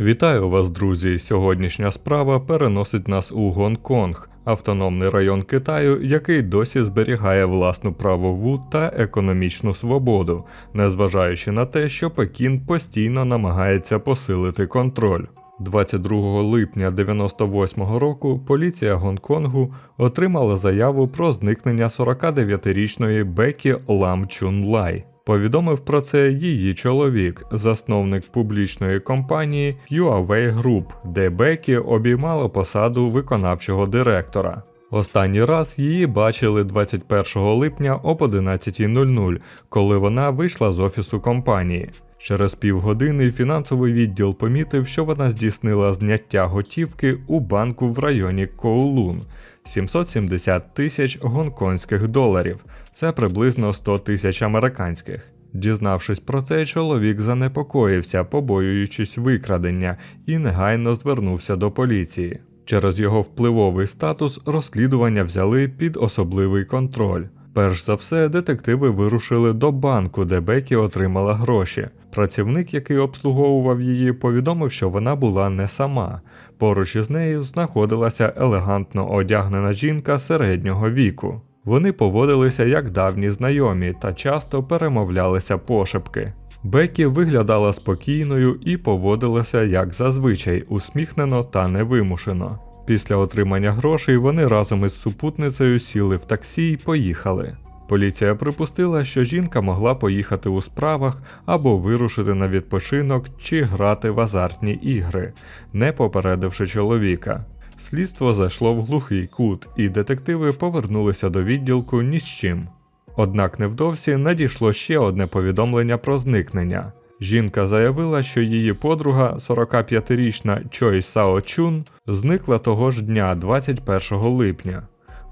Вітаю вас, друзі! Сьогоднішня справа переносить нас у Гонконг, автономний район Китаю, який досі зберігає власну правову та економічну свободу, незважаючи на те, що Пекін постійно намагається посилити контроль. 22 липня 98 року поліція Гонконгу отримала заяву про зникнення 49-річної Бекі Лам Чун Лай. Повідомив про це її чоловік, засновник публічної компанії Huawei Group, де Бекі обіймала посаду виконавчого директора. Останній раз її бачили 21 липня об 11.00, коли вона вийшла з офісу компанії. Через півгодини фінансовий відділ помітив, що вона здійснила зняття готівки у банку в районі Коулун 770 тисяч гонконгських доларів, це приблизно 100 тисяч американських. Дізнавшись про це, чоловік занепокоївся, побоюючись викрадення, і негайно звернувся до поліції. Через його впливовий статус розслідування взяли під особливий контроль. Перш за все, детективи вирушили до банку, де Бекі отримала гроші. Працівник, який обслуговував її, повідомив, що вона була не сама. Поруч із нею знаходилася елегантно одягнена жінка середнього віку. Вони поводилися як давні знайомі та часто перемовлялися пошепки. Бекі виглядала спокійною і поводилася як зазвичай, усміхнено та невимушено. Після отримання грошей вони разом із супутницею сіли в таксі і поїхали. Поліція припустила, що жінка могла поїхати у справах або вирушити на відпочинок чи грати в азартні ігри, не попередивши чоловіка. Слідство зайшло в глухий кут, і детективи повернулися до відділку ні з чим. Однак невдовзі надійшло ще одне повідомлення про зникнення. Жінка заявила, що її подруга, 45-річна Чой Сао Чун, зникла того ж дня, 21 липня.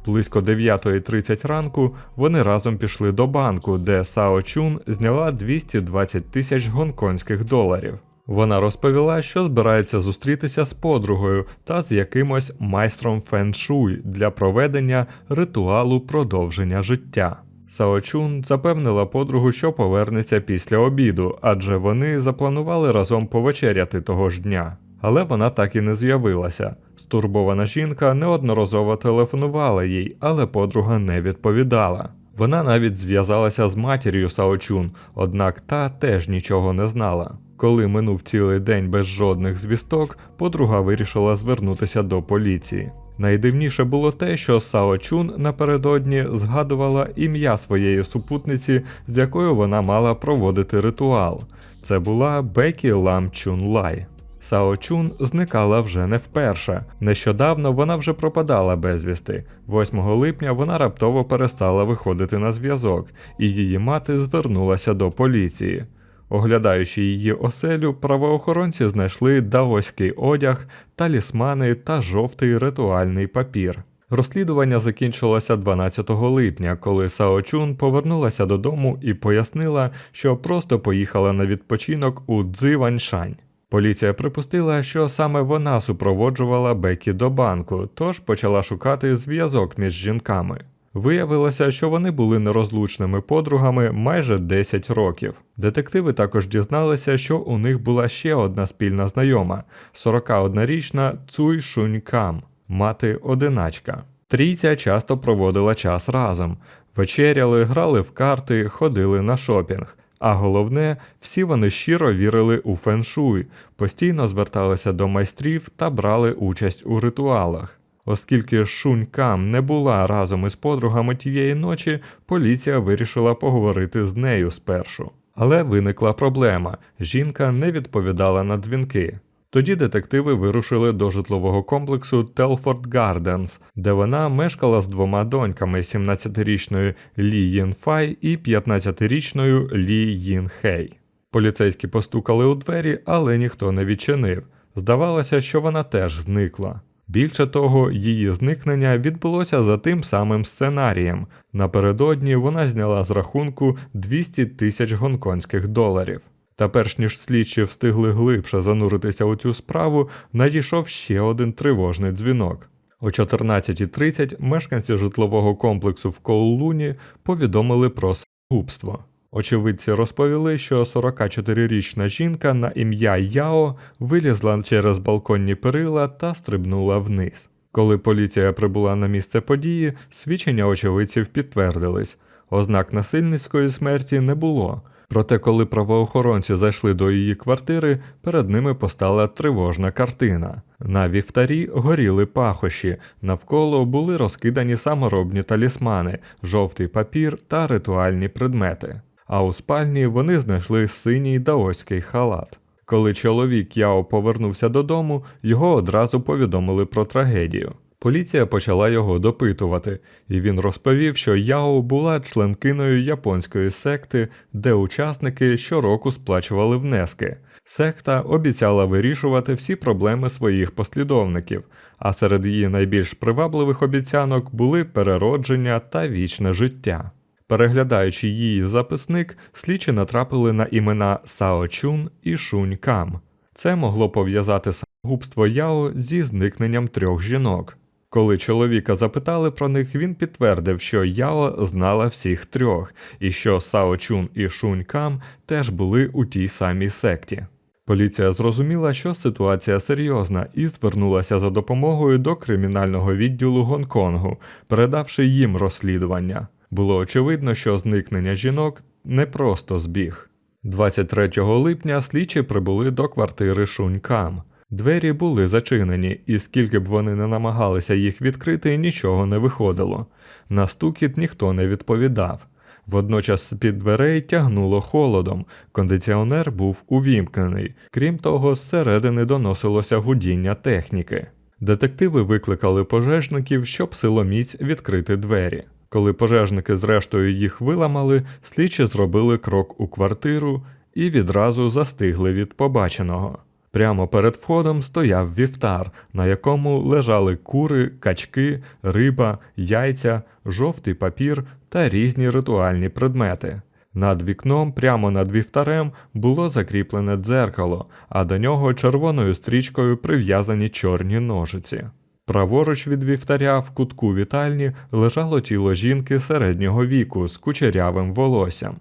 Близько 9.30 ранку вони разом пішли до банку, де Сао Чун зняла 220 тисяч гонконгських доларів. Вона розповіла, що збирається зустрітися з подругою та з якимось майстром феншуй для проведення ритуалу продовження життя. Саочун запевнила подругу, що повернеться після обіду, адже вони запланували разом повечеряти того ж дня. Але вона так і не з'явилася. Стурбована жінка неодноразово телефонувала їй, але подруга не відповідала. Вона навіть зв'язалася з матір'ю Саочун, однак та теж нічого не знала. Коли минув цілий день без жодних звісток, подруга вирішила звернутися до поліції. Найдивніше було те, що Сао Чун напередодні згадувала ім'я своєї супутниці, з якою вона мала проводити ритуал. Це була Бекі Лам Чун Лай. Сао Чун зникала вже не вперше. Нещодавно вона вже пропадала безвісти. 8 липня вона раптово перестала виходити на зв'язок, і її мати звернулася до поліції. Оглядаючи її оселю, правоохоронці знайшли даоський одяг, талісмани та жовтий ритуальний папір. Розслідування закінчилося 12 липня, коли Сао Чун повернулася додому і пояснила, що просто поїхала на відпочинок у Цзиваньшань. Поліція припустила, що саме вона супроводжувала Бекі до банку, тож почала шукати зв'язок між жінками. Виявилося, що вони були нерозлучними подругами майже 10 років. Детективи також дізналися, що у них була ще одна спільна знайома 41-річна Цуй Шунь Кам, мати одиначка. Трійця часто проводила час разом, вечеряли, грали в карти, ходили на шопінг. А головне, всі вони щиро вірили у феншуй, постійно зверталися до майстрів та брали участь у ритуалах. Оскільки Шунькам не була разом із подругами тієї ночі, поліція вирішила поговорити з нею спершу. Але виникла проблема: жінка не відповідала на дзвінки. Тоді детективи вирушили до житлового комплексу Телфорд Гарденс, де вона мешкала з двома доньками 17-річною Лі Їн Фай і 15-річною Лі Їн Хей. Поліцейські постукали у двері, але ніхто не відчинив. Здавалося, що вона теж зникла. Більше того, її зникнення відбулося за тим самим сценарієм. Напередодні вона зняла з рахунку 200 тисяч гонконгських доларів. Та перш ніж слідчі встигли глибше зануритися у цю справу, надійшов ще один тривожний дзвінок. О 14.30 мешканці житлового комплексу в Коулуні повідомили про самогубство. Очевидці розповіли, що 44-річна жінка на ім'я Яо вилізла через балконні перила та стрибнула вниз. Коли поліція прибула на місце події, свідчення очевидців підтвердились. Ознак насильницької смерті не було. Проте, коли правоохоронці зайшли до її квартири, перед ними постала тривожна картина. На вівтарі горіли пахощі, навколо були розкидані саморобні талісмани, жовтий папір та ритуальні предмети. А у спальні вони знайшли синій даоський халат. Коли чоловік Яо повернувся додому, його одразу повідомили про трагедію. Поліція почала його допитувати, і він розповів, що Яо була членкиною японської секти, де учасники щороку сплачували внески. Секта обіцяла вирішувати всі проблеми своїх послідовників, а серед її найбільш привабливих обіцянок були переродження та вічне життя. Переглядаючи її записник, слідчі натрапили на імена Сао Чун і Шунь Кам. Це могло пов'язати самогубство Яо зі зникненням трьох жінок. Коли чоловіка запитали про них, він підтвердив, що Яо знала всіх трьох, і що Сао Чун і Шунь Кам теж були у тій самій секті. Поліція зрозуміла, що ситуація серйозна, і звернулася за допомогою до кримінального відділу Гонконгу, передавши їм розслідування. Було очевидно, що зникнення жінок не просто збіг. 23 липня слідчі прибули до квартири Шунькам. Двері були зачинені, і скільки б вони не намагалися їх відкрити, нічого не виходило. На стукіт ніхто не відповідав. Водночас з-під дверей тягнуло холодом, кондиціонер був увімкнений. Крім того, зсередини доносилося гудіння техніки. Детективи викликали пожежників, щоб силоміць відкрити двері. Коли пожежники зрештою їх виламали, слідчі зробили крок у квартиру і відразу застигли від побаченого. Прямо перед входом стояв вівтар, на якому лежали кури, качки, риба, яйця, жовтий папір та різні ритуальні предмети. Над вікном, прямо над вівтарем, було закріплене дзеркало, а до нього червоною стрічкою прив'язані чорні ножиці. Праворуч від вівтаря в кутку вітальні лежало тіло жінки середнього віку з кучерявим волоссям.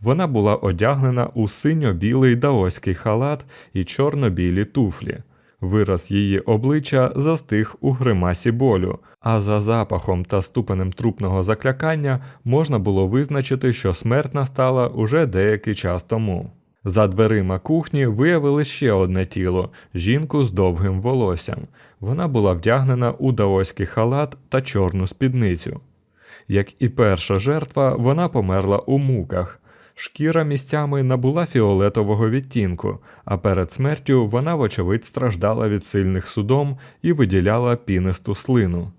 Вона була одягнена у синьо-білий даоський халат і чорно-білі туфлі. Вираз її обличчя застиг у гримасі болю, а за запахом та ступенем трупного заклякання можна було визначити, що смерть настала уже деякий час тому. За дверима кухні виявили ще одне тіло жінку з довгим волоссям. Вона була вдягнена у даоський халат та чорну спідницю. Як і перша жертва, вона померла у муках. Шкіра місцями набула фіолетового відтінку, а перед смертю вона, вочевидь, страждала від сильних судом і виділяла пінисту слину.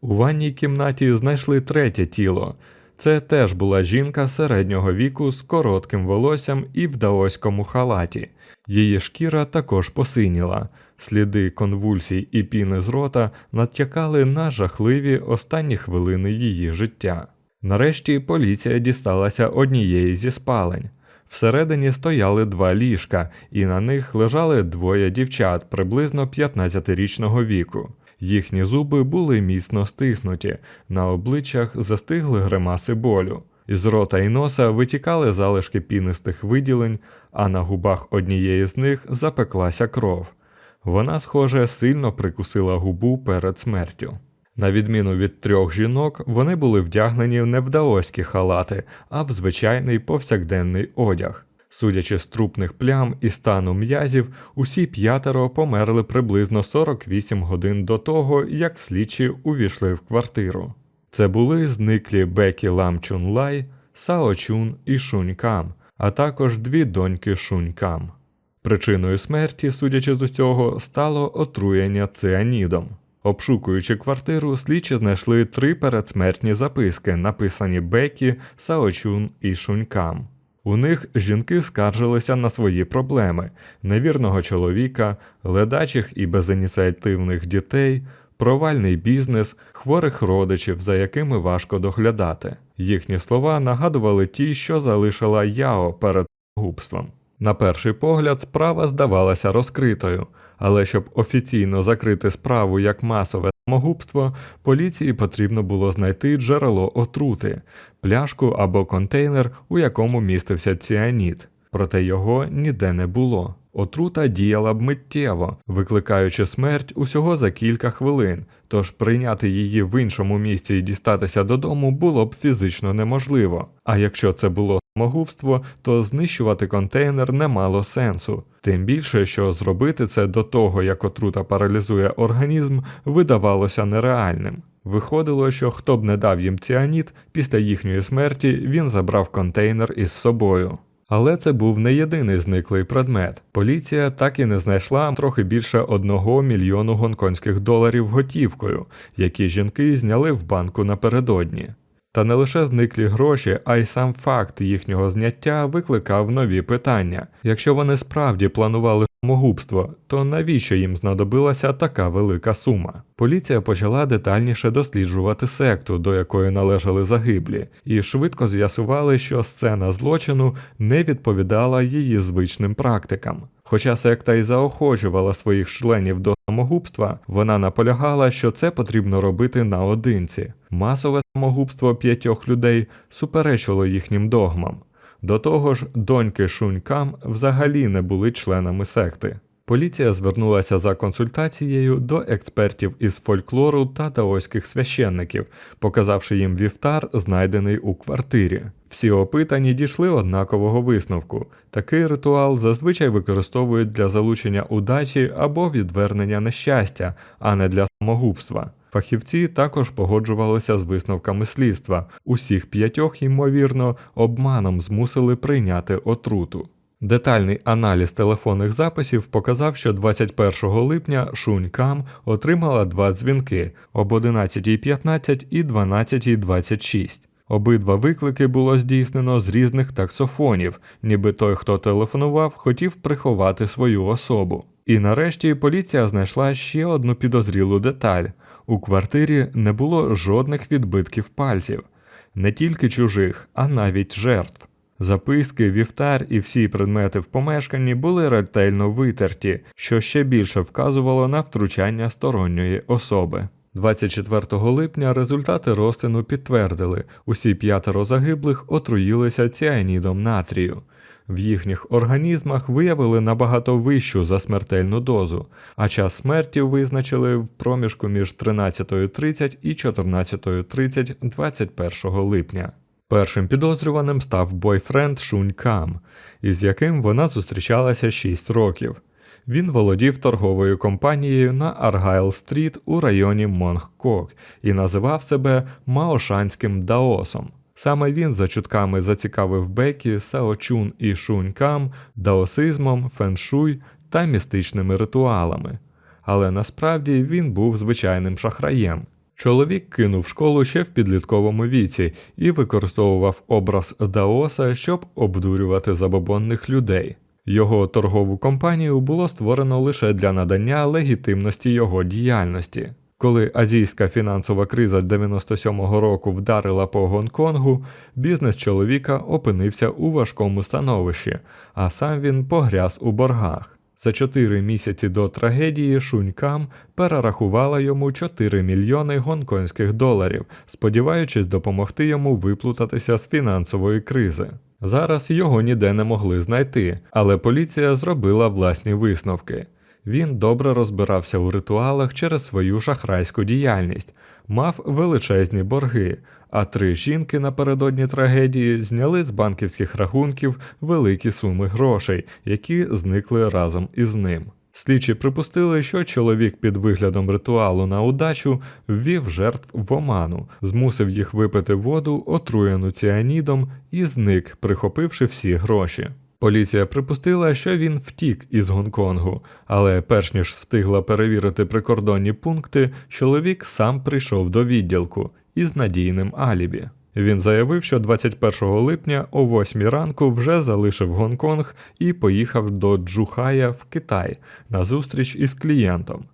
У ванній кімнаті знайшли третє тіло. Це теж була жінка середнього віку з коротким волоссям і в даоському халаті. Її шкіра також посиніла. Сліди конвульсій і піни з рота натякали на жахливі останні хвилини її життя. Нарешті поліція дісталася однієї зі спалень. Всередині стояли два ліжка, і на них лежали двоє дівчат приблизно 15-річного віку. Їхні зуби були міцно стиснуті, на обличчях застигли гримаси болю. Із рота і носа витікали залишки пінистих виділень, а на губах однієї з них запеклася кров. Вона, схоже, сильно прикусила губу перед смертю. На відміну від трьох жінок, вони були вдягнені не в даоські халати, а в звичайний повсякденний одяг. Судячи з трупних плям і стану м'язів, усі п'ятеро померли приблизно 48 годин до того, як слідчі увійшли в квартиру. Це були зниклі Бекі Лам Чун Лай, Сао Чун і Шунь Кам, а також дві доньки Шунь Кам. Причиною смерті, судячи з усього, стало отруєння цианідом. Обшукуючи квартиру, слідчі знайшли три передсмертні записки, написані Бекі, Саочун і Шунькам. У них жінки скаржилися на свої проблеми: невірного чоловіка, ледачих і безініціативних дітей, провальний бізнес, хворих родичів, за якими важко доглядати. Їхні слова нагадували ті, що залишила Яо перед губством. На перший погляд, справа здавалася розкритою, Але щоб офіційно закрити справу як масове самогубство, поліції потрібно було знайти джерело отрути, пляшку або контейнер, у якому містився ціаніт. Проте його ніде не було. Отрута діяла б миттєво, викликаючи смерть усього за кілька хвилин, тож прийняти її в іншому місці і дістатися додому було б фізично неможливо. А якщо це було самогубство, то знищувати контейнер не мало сенсу. Тим більше, що зробити це до того, як отрута паралізує організм, видавалося нереальним. Виходило, що хто б не дав їм ціаніт, після їхньої смерті він забрав контейнер із собою. Але це був не єдиний зниклий предмет. Поліція так і не знайшла трохи більше одного мільйону гонконгських доларів готівкою, які жінки зняли в банку напередодні. Та не лише зниклі гроші, а й сам факт їхнього зняття викликав нові питання. Якщо вони справді планували самогубство, то навіщо їм знадобилася така велика сума? Поліція почала детальніше досліджувати секту, до якої належали загиблі, і швидко з'ясували, що сцена злочину не відповідала її звичним практикам. Хоча секта й заохочувала своїх членів до самогубства, вона наполягала, що це потрібно робити наодинці. Масове самогубство п'ятьох людей суперечило їхнім догмам. До того ж, доньки Шунькам взагалі не були членами секти. Поліція звернулася за консультацією до експертів із фольклору та даоських священників, показавши їм вівтар, знайдений у квартирі. Всі опитані дійшли однакового висновку. Такий ритуал зазвичай використовують для залучення удачі або відвернення нещастя, а не для самогубства. Фахівці також погоджувалися з висновками слідства. Усіх п'ятьох, ймовірно, обманом змусили прийняти отруту. Детальний аналіз телефонних записів показав, що 21 липня Шунь Кам отримала два дзвінки об 11.15 і 12.26. Обидва виклики було здійснено з різних таксофонів, ніби той, хто телефонував, хотів приховати свою особу. І нарешті поліція знайшла ще одну підозрілу деталь: у квартирі не було жодних відбитків пальців, не тільки чужих, а навіть жертв. Записки, вівтар і всі предмети в помешканні були ретельно витерті, що ще більше вказувало на втручання сторонньої особи. 24 липня результати розтину підтвердили, усі п'ятеро загиблих отруїлися ціанідом натрію. В їхніх організмах виявили набагато вищу за смертельну дозу, а час смерті визначили в проміжку між 13.30 і 14.30 21 липня. Першим підозрюваним став бойфренд Шунь Кам, із яким вона зустрічалася 6 років. Він володів торговою компанією на Аргайл Стріт у районі Монгкок і називав себе Маошанським Даосом. Саме він за чутками зацікавив Бекі, Саочун і Шунькам даосизмом, феншуй та містичними ритуалами. Але насправді він був звичайним шахраєм. Чоловік кинув школу ще в підлітковому віці і використовував образ Даоса, щоб обдурювати забобонних людей. Його торгову компанію було створено лише для надання легітимності його діяльності. Коли азійська фінансова криза 97-го року вдарила по Гонконгу, бізнес чоловіка опинився у важкому становищі, а сам він погряз у боргах. За чотири місяці до трагедії Шунькам перерахувала йому 4 мільйони гонконгських доларів, сподіваючись допомогти йому виплутатися з фінансової кризи. Зараз його ніде не могли знайти, але поліція зробила власні висновки. Він добре розбирався у ритуалах через свою шахрайську діяльність, мав величезні борги, а три жінки напередодні трагедії зняли з банківських рахунків великі суми грошей, які зникли разом із ним. Слідчі припустили, що чоловік під виглядом ритуалу на удачу ввів жертв в оману, змусив їх випити воду, отруєну ціанідом, і зник, прихопивши всі гроші. Поліція припустила, що він втік із Гонконгу, але перш ніж встигла перевірити прикордонні пункти, чоловік сам прийшов до відділку із надійним алібі. Він заявив, що 21 липня о 8 ранку вже залишив Гонконг і поїхав до Джухая в Китай на зустріч із клієнтом.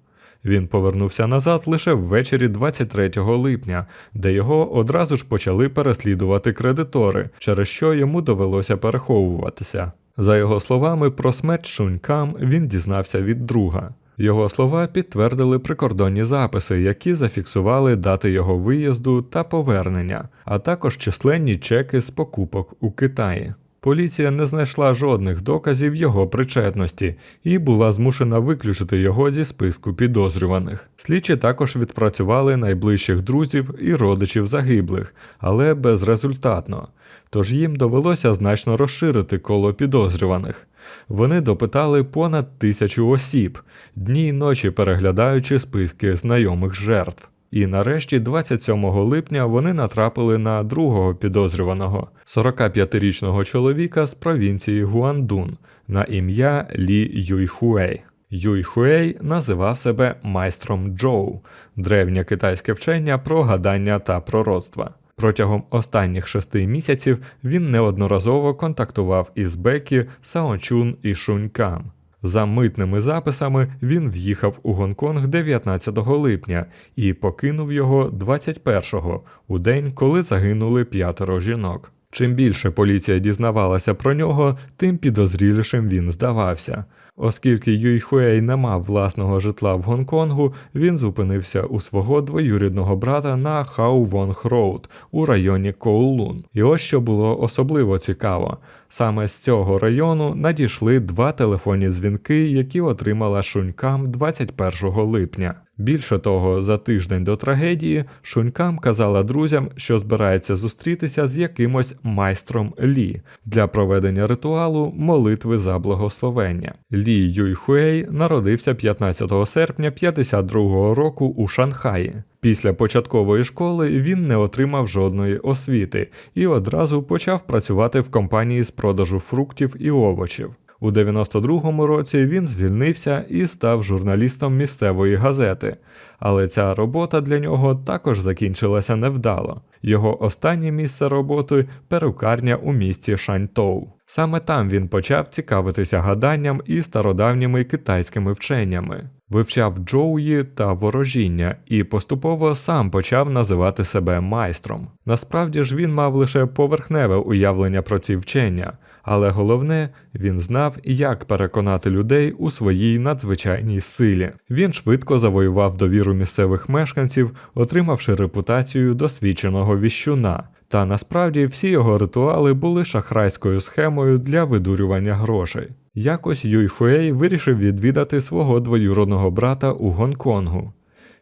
Він повернувся назад лише ввечері 23 липня, де його одразу ж почали переслідувати кредитори, через що йому довелося переховуватися. За його словами, про смерть Шунькам він дізнався від друга. Його слова підтвердили прикордонні записи, які зафіксували дати його виїзду та повернення, а також численні чеки з покупок у Китаї. Поліція не знайшла жодних доказів його причетності і була змушена виключити його зі списку підозрюваних. Слідчі також відпрацювали найближчих друзів і родичів загиблих, але безрезультатно. Тож їм довелося значно розширити коло підозрюваних. Вони допитали понад тисячу осіб, дні й ночі переглядаючи списки знайомих жертв. І нарешті, 27 липня, вони натрапили на другого підозрюваного 45-річного чоловіка з провінції Гуандун на ім'я Лі Юйхуей. Юйхуей називав себе майстром Джоу, древнє китайське вчення про гадання та пророцтва. Протягом останніх шести місяців він неодноразово контактував із Бекі, Саочун і Шунькам. За митними записами він в'їхав у Гонконг 19 липня і покинув його 21-го, у день, коли загинули п'ятеро жінок. Чим більше поліція дізнавалася про нього, тим підозрілішим він здавався. Оскільки Юйхуей не мав власного житла в Гонконгу, він зупинився у свого двоюрідного брата на Хаувонг Роуд у районі Коулун. І ось що було особливо цікаво: саме з цього району надійшли два телефонні дзвінки, які отримала Шунькам 21 липня. Більше того, за тиждень до трагедії Шунькам казала друзям, що збирається зустрітися з якимось майстром Лі для проведення ритуалу молитви за благословення. Лі Юйхуей народився 15 серпня 52 року у Шанхаї. Після початкової школи він не отримав жодної освіти і одразу почав працювати в компанії з продажу фруктів і овочів. У 92-му році він звільнився і став журналістом місцевої газети, але ця робота для нього також закінчилася невдало. Його останнє місце роботи перукарня у місті Шаньтоу. Саме там він почав цікавитися гаданням і стародавніми китайськими вченнями, вивчав джоуї та ворожіння і поступово сам почав називати себе майстром. Насправді ж він мав лише поверхневе уявлення про ці вчення але головне, він знав, як переконати людей у своїй надзвичайній силі. Він швидко завоював довіру місцевих мешканців, отримавши репутацію досвідченого віщуна. Та насправді всі його ритуали були шахрайською схемою для видурювання грошей. Якось Юй Хуей вирішив відвідати свого двоюродного брата у Гонконгу.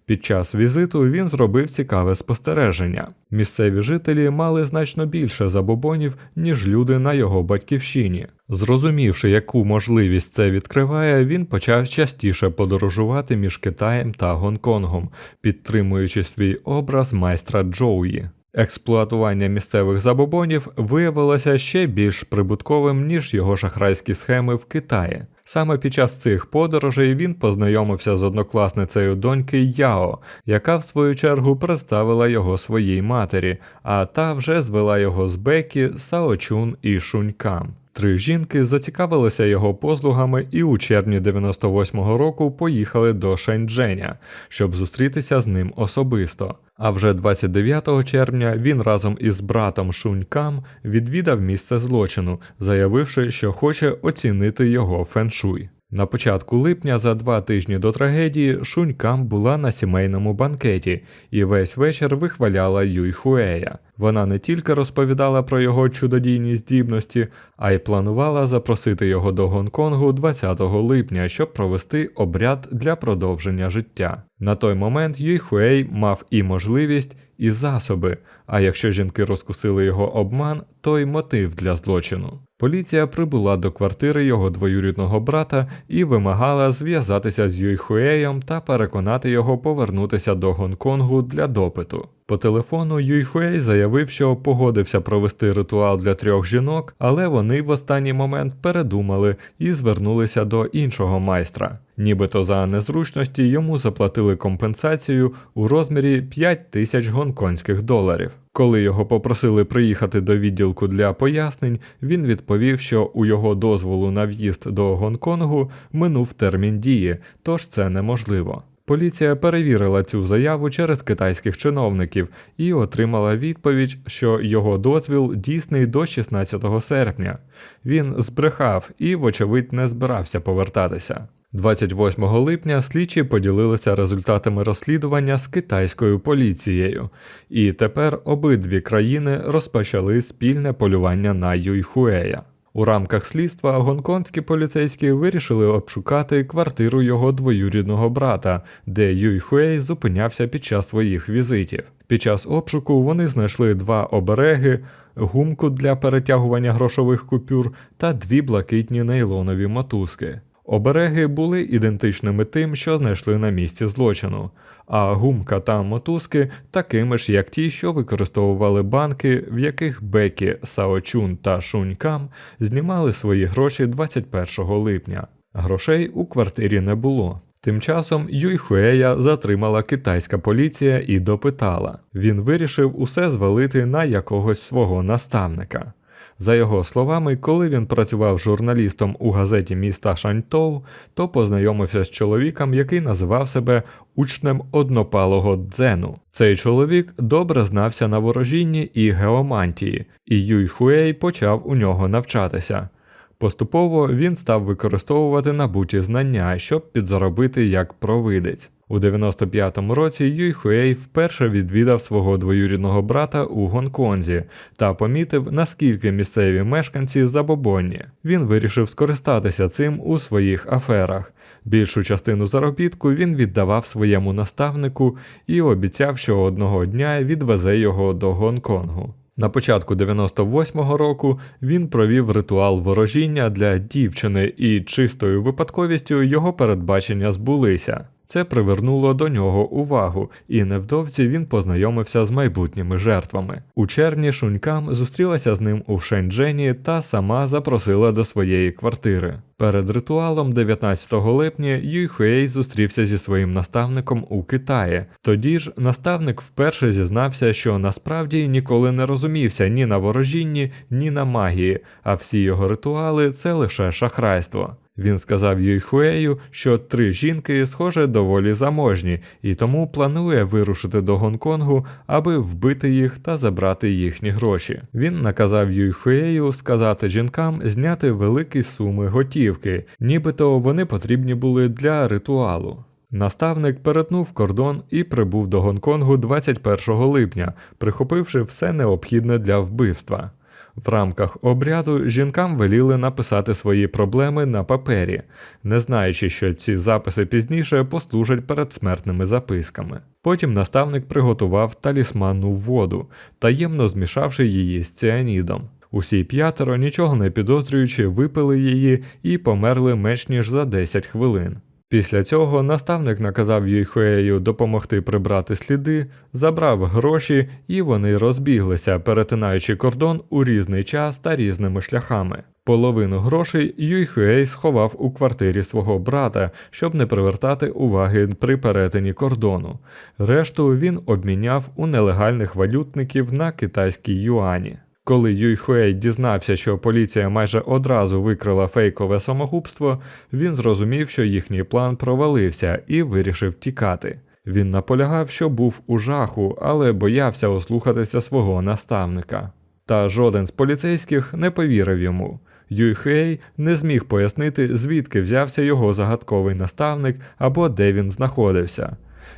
Під час візиту він зробив цікаве спостереження. Місцеві жителі мали значно більше забобонів, ніж люди на його батьківщині. Зрозумівши, яку можливість це відкриває, він почав частіше подорожувати між Китаєм та Гонконгом, підтримуючи свій образ майстра Джоуї. Експлуатування місцевих забобонів виявилося ще більш прибутковим, ніж його шахрайські схеми в Китаї. Саме під час цих подорожей він познайомився з однокласницею доньки Яо, яка в свою чергу представила його своїй матері, а та вже звела його з Бекі, Саочун і Шунькам. Три жінки зацікавилися його послугами і у червні 98-го року поїхали до Шендженя, щоб зустрітися з ним особисто. А вже 29 червня він разом із братом Шунькам відвідав місце злочину, заявивши, що хоче оцінити його феншуй. На початку липня, за два тижні до трагедії, Шунькам була на сімейному банкеті і весь вечір вихваляла Юй Хуея. Вона не тільки розповідала про його чудодійні здібності, а й планувала запросити його до Гонконгу 20 липня, щоб провести обряд для продовження життя. На той момент Юй Хуей мав і можливість, і засоби. А якщо жінки розкусили його обман, то й мотив для злочину. Поліція прибула до квартири його двоюрідного брата і вимагала зв'язатися з Юйхуеєм та переконати його повернутися до Гонконгу для допиту. По телефону Юйхуей заявив, що погодився провести ритуал для трьох жінок, але вони в останній момент передумали і звернулися до іншого майстра. Нібито за незручності йому заплатили компенсацію у розмірі 5 тисяч гонконгських доларів. Коли його попросили приїхати до відділку для пояснень, він відповів, що у його дозволу на в'їзд до Гонконгу минув термін дії, тож це неможливо. Поліція перевірила цю заяву через китайських чиновників і отримала відповідь, що його дозвіл дійсний до 16 серпня. Він збрехав і, вочевидь, не збирався повертатися. 28 липня слідчі поділилися результатами розслідування з китайською поліцією, і тепер обидві країни розпочали спільне полювання на Юйхуея. У рамках слідства гонконгські поліцейські вирішили обшукати квартиру його двоюрідного брата, де Юйхуей зупинявся під час своїх візитів. Під час обшуку вони знайшли два обереги, гумку для перетягування грошових купюр та дві блакитні нейлонові мотузки. Обереги були ідентичними тим, що знайшли на місці злочину, а гумка та мотузки такими ж, як ті, що використовували банки, в яких Бекі, Саочун та Шунькам знімали свої гроші 21 липня. Грошей у квартирі не було. Тим часом Юйхуея затримала китайська поліція і допитала. Він вирішив усе звалити на якогось свого наставника. За його словами, коли він працював журналістом у газеті міста Шаньтоу, то познайомився з чоловіком, який називав себе учнем однопалого дзену. Цей чоловік добре знався на ворожінні і геомантії, і Юй Хуей почав у нього навчатися. Поступово він став використовувати набуті знання, щоб підзаробити як провидець. У 95-му році Юй Хуей вперше відвідав свого двоюрідного брата у Гонконзі та помітив, наскільки місцеві мешканці забобонні. Він вирішив скористатися цим у своїх аферах. Більшу частину заробітку він віддавав своєму наставнику і обіцяв, що одного дня відвезе його до Гонконгу. На початку 98-го року він провів ритуал ворожіння для дівчини, і чистою випадковістю його передбачення збулися. Це привернуло до нього увагу, і невдовзі він познайомився з майбутніми жертвами. У червні Шунькам зустрілася з ним у Шенджені та сама запросила до своєї квартири. Перед ритуалом 19 липня Юй Хуей зустрівся зі своїм наставником у Китаї. Тоді ж наставник вперше зізнався, що насправді ніколи не розумівся ні на ворожінні, ні на магії, а всі його ритуали це лише шахрайство. Він сказав Юйхуею, що три жінки, схоже, доволі заможні, і тому планує вирушити до Гонконгу, аби вбити їх та забрати їхні гроші. Він наказав Юйхуею сказати жінкам зняти великі суми готівки, нібито вони потрібні були для ритуалу. Наставник перетнув кордон і прибув до Гонконгу 21 липня, прихопивши все необхідне для вбивства. В рамках обряду жінкам веліли написати свої проблеми на папері, не знаючи, що ці записи пізніше послужать передсмертними записками. Потім наставник приготував талісманну воду, таємно змішавши її з ціанідом. Усі п'ятеро, нічого не підозрюючи, випили її і померли менш ніж за 10 хвилин. Після цього наставник наказав Юйхуею допомогти прибрати сліди, забрав гроші, і вони розбіглися, перетинаючи кордон у різний час та різними шляхами. Половину грошей Юйхуей сховав у квартирі свого брата, щоб не привертати уваги при перетині кордону. Решту він обміняв у нелегальних валютників на китайські юані. Коли Юйхуей дізнався, що поліція майже одразу викрила фейкове самогубство, він зрозумів, що їхній план провалився і вирішив тікати. Він наполягав, що був у жаху, але боявся ослухатися свого наставника. Та жоден з поліцейських не повірив йому. Юйхей не зміг пояснити, звідки взявся його загадковий наставник або де він знаходився.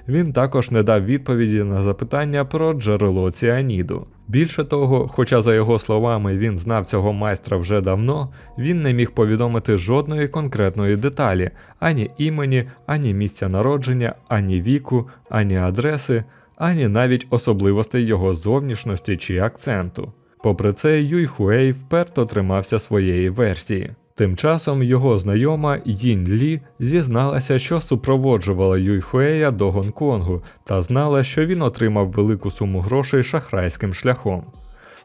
Він також не дав відповіді на запитання про джерело ціаніду. Більше того, хоча, за його словами, він знав цього майстра вже давно, він не міг повідомити жодної конкретної деталі, ані імені, ані місця народження, ані віку, ані адреси, ані навіть особливостей його зовнішності чи акценту. Попри це, Юй Хуей вперто тримався своєї версії. Тим часом його знайома Їнь Лі зізналася, що супроводжувала Юйхуея до Гонконгу та знала, що він отримав велику суму грошей шахрайським шляхом.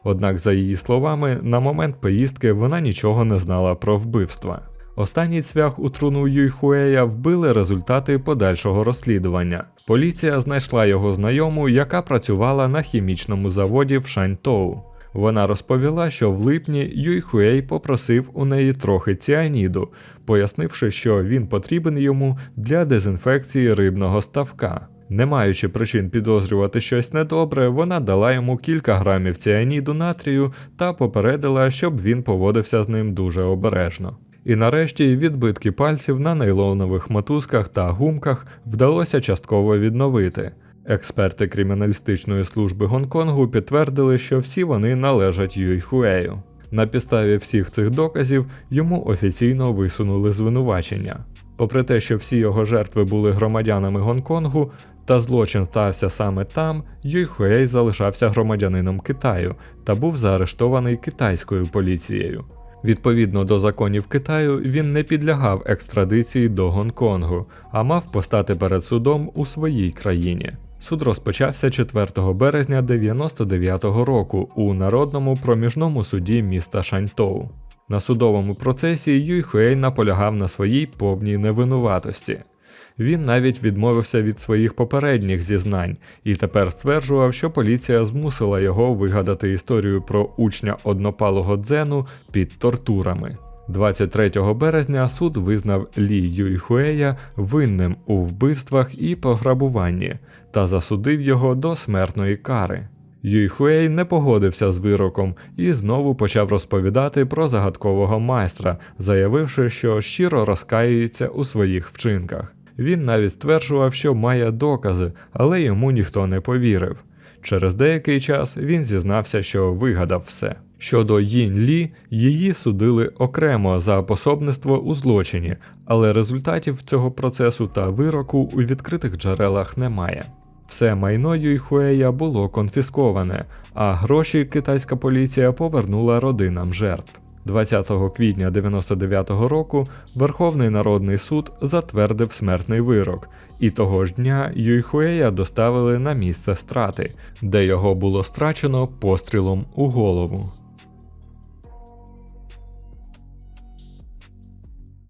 Однак, за її словами, на момент поїздки вона нічого не знала про вбивства. Останній цвях у труну Юйхуея вбили результати подальшого розслідування. Поліція знайшла його знайому, яка працювала на хімічному заводі в Шаньтоу. Вона розповіла, що в липні Юйхуей попросив у неї трохи ціаніду, пояснивши, що він потрібен йому для дезінфекції рибного ставка. Не маючи причин підозрювати щось недобре, вона дала йому кілька грамів ціаніду натрію та попередила, щоб він поводився з ним дуже обережно. І нарешті відбитки пальців на нейлонових мотузках та гумках вдалося частково відновити. Експерти криміналістичної служби Гонконгу підтвердили, що всі вони належать Юй Хуею. На підставі всіх цих доказів йому офіційно висунули звинувачення. Попри те, що всі його жертви були громадянами Гонконгу, та злочин стався саме там, Юй Хуей залишався громадянином Китаю та був заарештований китайською поліцією. Відповідно до законів Китаю, він не підлягав екстрадиції до Гонконгу, а мав постати перед судом у своїй країні. Суд розпочався 4 березня 99-го року у Народному проміжному суді міста Шаньтоу. На судовому процесі Юй Хуей наполягав на своїй повній невинуватості. Він навіть відмовився від своїх попередніх зізнань і тепер стверджував, що поліція змусила його вигадати історію про учня однопалого дзену під тортурами. 23 березня суд визнав Лі Юйхуея винним у вбивствах і пограбуванні та засудив його до смертної кари. Юйхуей не погодився з вироком і знову почав розповідати про загадкового майстра, заявивши, що щиро розкаюється у своїх вчинках. Він навіть стверджував, що має докази, але йому ніхто не повірив. Через деякий час він зізнався, що вигадав все. Щодо Їнь Лі, її судили окремо за пособництво у злочині, але результатів цього процесу та вироку у відкритих джерелах немає. Все майно Юйхуея було конфісковане, а гроші китайська поліція повернула родинам жертв. 20 квітня 99-го року Верховний народний суд затвердив смертний вирок, і того ж дня Юйхуея доставили на місце страти, де його було страчено пострілом у голову.